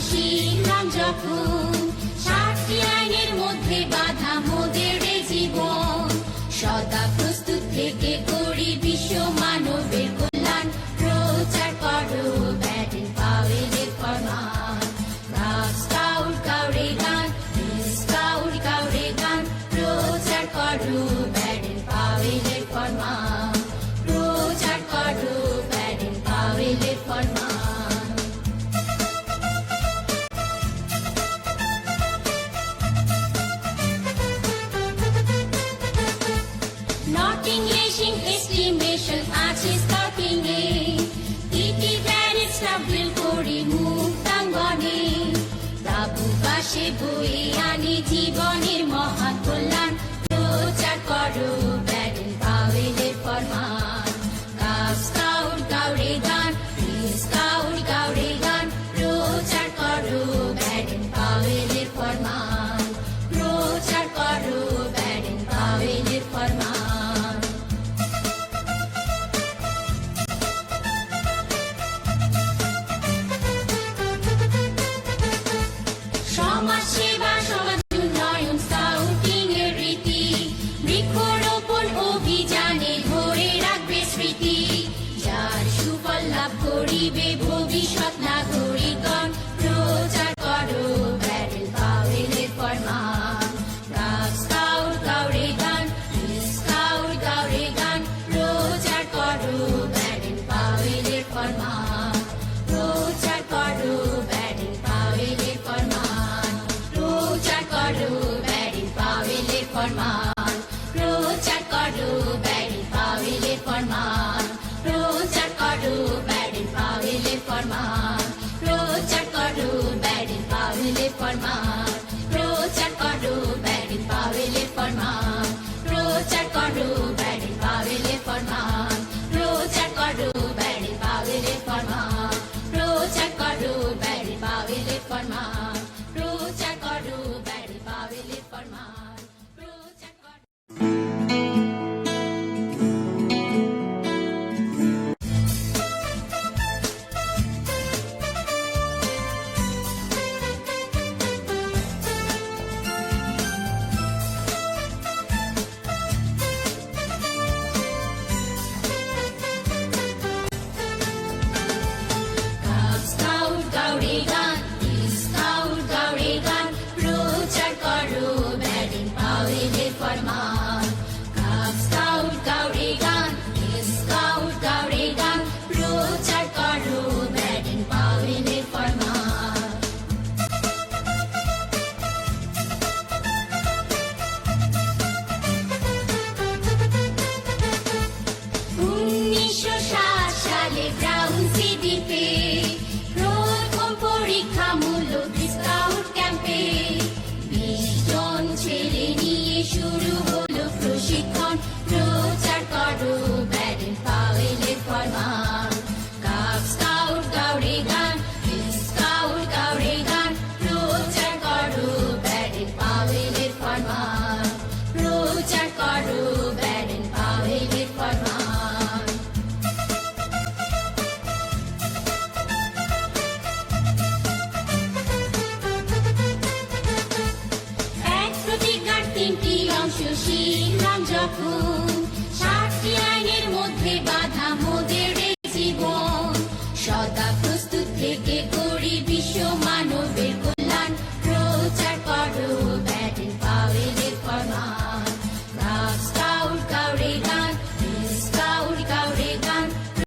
신랑 저뿐 Innovation estimation আজ starting এ ইটি প্ল্যানেটসরা বিল করি মুক্তাঙ্গনে তাবু পাশে বই আনি to bed, bow is my. খুশি না যখন